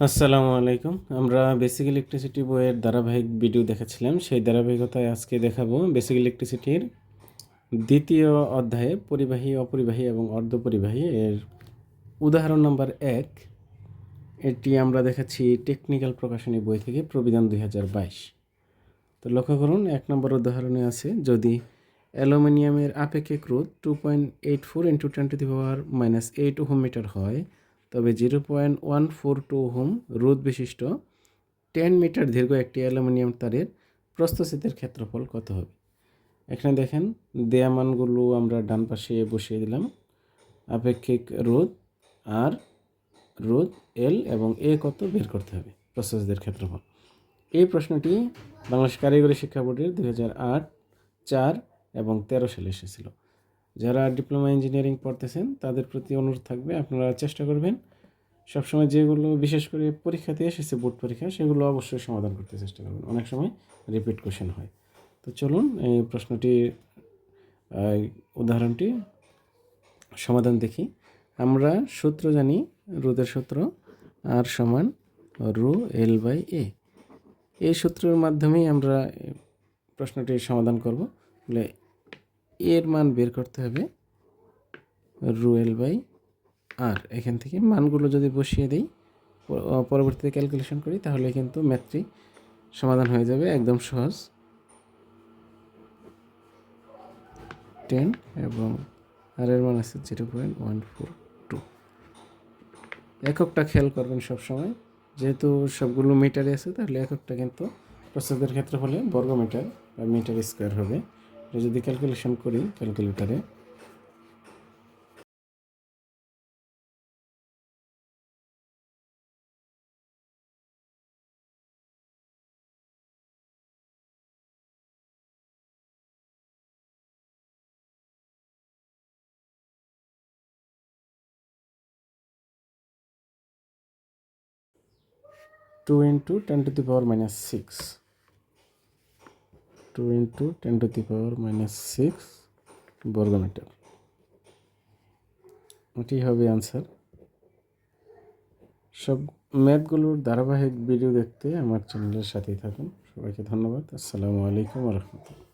আসসালামু আলাইকুম। আমরা বেসিক ইলেকট্রিসিটি বইয়ের ধারাবাহিক ভিডিও দেখাচ্ছিলাম সেই ধারাবাহিকতায় আজকে দেখাবো বেসিক ইলেকট্রিসিটির দ্বিতীয় অধ্যায়ে পরিবাহী, অপরিবাহী এবং অর্ধপরিবাহী এর উদাহরণ নম্বর এক। এটি আমরা দেখাচ্ছি টেকনিক্যাল প্রকাশনী বই থেকে প্রবিধান দুই হাজার বাইশ। তো লক্ষ্য করুন, এক নম্বর উদাহরণে আছে, যদি অ্যালুমিনিয়ামের আপেক্ষিক রোধ two point eight four into ten to the power minus eight ohm metre হয় তবে zero point one four two ohm রোদ বিশিষ্ট টেন মিটার দীর্ঘ একটি অ্যালুমিনিয়াম তারের প্রস্থচ্ছেদের ক্ষেত্রফল কত হবে? এখানে দেখেন, দেয়া মানগুলো আমরা ডান পাশে বসিয়ে দিলাম। আপেক্ষিক রোদ আর রোদ এল এবং এ কত বের করতে হবে? প্রস্থচ্ছেদের ক্ষেত্রফল। এই প্রশ্নটি বাংলাদেশ কারিগরি শিক্ষা বোর্ডের দুই হাজার আট, চার এবং তেরো সালে এসেছিল। যারা ডিপ্লোমা ইঞ্জিনিয়ারিং পড়তেছেন তাদের প্রতি অনুরোধ থাকবে আপনারা চেষ্টা করবেন। সবসময় যেগুলো বিশেষ করে পরীক্ষাতে এসেছে বোর্ড পরীক্ষা সেগুলো অবশ্যই সমাধান করতে চেষ্টা করবেন। অনেক সময় রিপিট কোশ্চেন হয়। তো চলুন এই প্রশ্নটি উদাহরণটি সমাধান দেখি। আমরা সূত্র জানি রোদের সূত্র আর সমান রো এল বাই এ। এই সূত্রের মাধ্যমেই আমরা এ, প্রশ্নটির সমাধান করব। এর মান বের করতে হবে রুয়েল বাই আর। এখান থেকে মানগুলো যদি বসিয়ে দিই পরবর্তীতে ক্যালকুলেশন করি, তাহলে কিন্তু ম্যাথটি সমাধান হয়ে যাবে একদম সহজ। টেন এবং আর এর মান আছে zero point one four two এককটা খেয়াল করবেন সব সময় যেহেতু সবগুলো মিটারে আছে, তাহলে এককটা কিন্তু প্রস্তুতের ক্ষেত্রে হলে বর্গ মিটার বা মিটার স্কোয়ার হবে। এটা যদি ক্যালকুলেশন করি ক্যালকুলেটারে two into ten to the power minus six two into ten to the power minus six বর্গমিটার এটি হবে আনসার সব ম্যাথগুলোর ধারাবাহিক ভিডিও দেখতে আমার চ্যানেলের সাথেই থাকুন। সবাইকে ধন্যবাদ। আসসালামু আলাইকুম রহমতুল্লাহ।